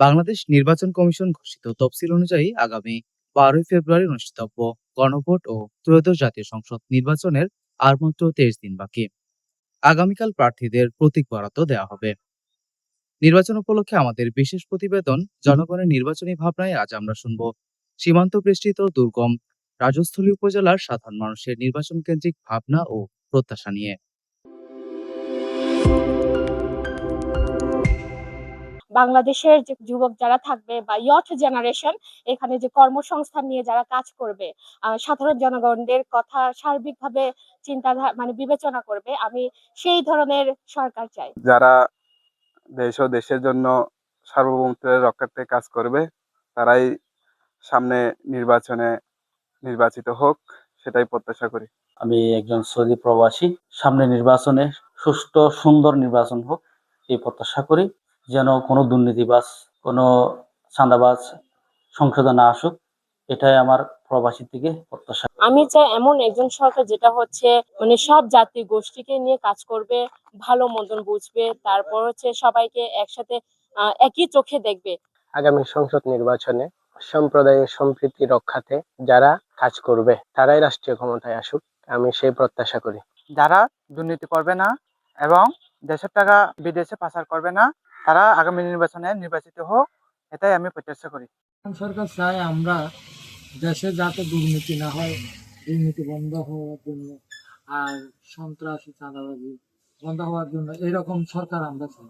বাংলাদেশ নির্বাচন কমিশন ঘোষিত তফসিল অনুযায়ী আগামী বারোই ফেব্রুয়ারি অনুষ্ঠিতব্য গণভোট ও ত্রয়োদশ জাতীয় সংসদ নির্বাচনের আর মাত্র তেইশ দিন বাকি। আগামীকাল প্রার্থীদের প্রতীক বরাদ্দ দেওয়া হবে। নির্বাচন উপলক্ষে আমাদের বিশেষ প্রতিবেদন, জনগণের নির্বাচনী ভাবনায় আজ আমরা শুনব সীমান্ত বেষ্টিত দুর্গম রাজস্থলী উপজেলার সাধারণ মানুষের নির্বাচন কেন্দ্রিক ভাবনা ও প্রত্যাশা নিয়ে। বাংলাদেশের যে যুবক যারা থাকবে বা ইয়থ জেনারেশন এখানে যে কর্মসংস্থান নিয়ে যারা কাজ করবে সাধারণ জনগণদের কথা সার্বিকভাবে চিন্তাধারা মানে বিবেচনা করবে আমি সেই ধরনের সরকার চাই। যারা দেশ ও দেশের জন্য সার্বভৌমত্বের রক্ষার্থে কাজ করবে তারাই সামনে নির্বাচনে নির্বাচিত হোক সেটাই প্রত্যাশা করি। আমি একজন সৌদি প্রবাসী সামনে নির্বাচনে সুষ্ঠু সুন্দর নির্বাচন হোক এই প্রত্যাশা করি। যেন কোনো দুর্নীতিবাজ কোনো চাঁদাবাজ সংসদে না আসুক এটাই আমার প্রবাসী থেকে প্রত্যাশা। আমি চাই এমন একজন সরকার যেটা হচ্ছে মানে সব জাতি গোষ্ঠীকে নিয়ে কাজ করবে ভালো মন্দন বুঝবে তারপর হচ্ছে সবাইকে একসাথে আহ, একই চোখে দেখবে। আগামী সংসদ নির্বাচনে সম্প্রদায়ের সম্প্রীতি রক্ষাতে যারা কাজ করবে তারাই রাষ্ট্রীয় ক্ষমতায় আসুক আমি সেই প্রত্যাশা করি। যারা দুর্নীতি করবে না এবং দেশের টাকা বিদেশে পাচার করবে না, তারা আগামী নির্বাচনে নির্বাচিত হোক, এটাই আমি প্রত্যাশা করি। সরকার চায় আমরা দেশে যাতে দুর্নীতি না হয়, দুর্নীতি বন্ধ হওয়ার জন্য আর সন্ত্রাসী চাঁদাবাজি বন্ধ হওয়ার জন্য, এরকম সরকার আমরা চাই।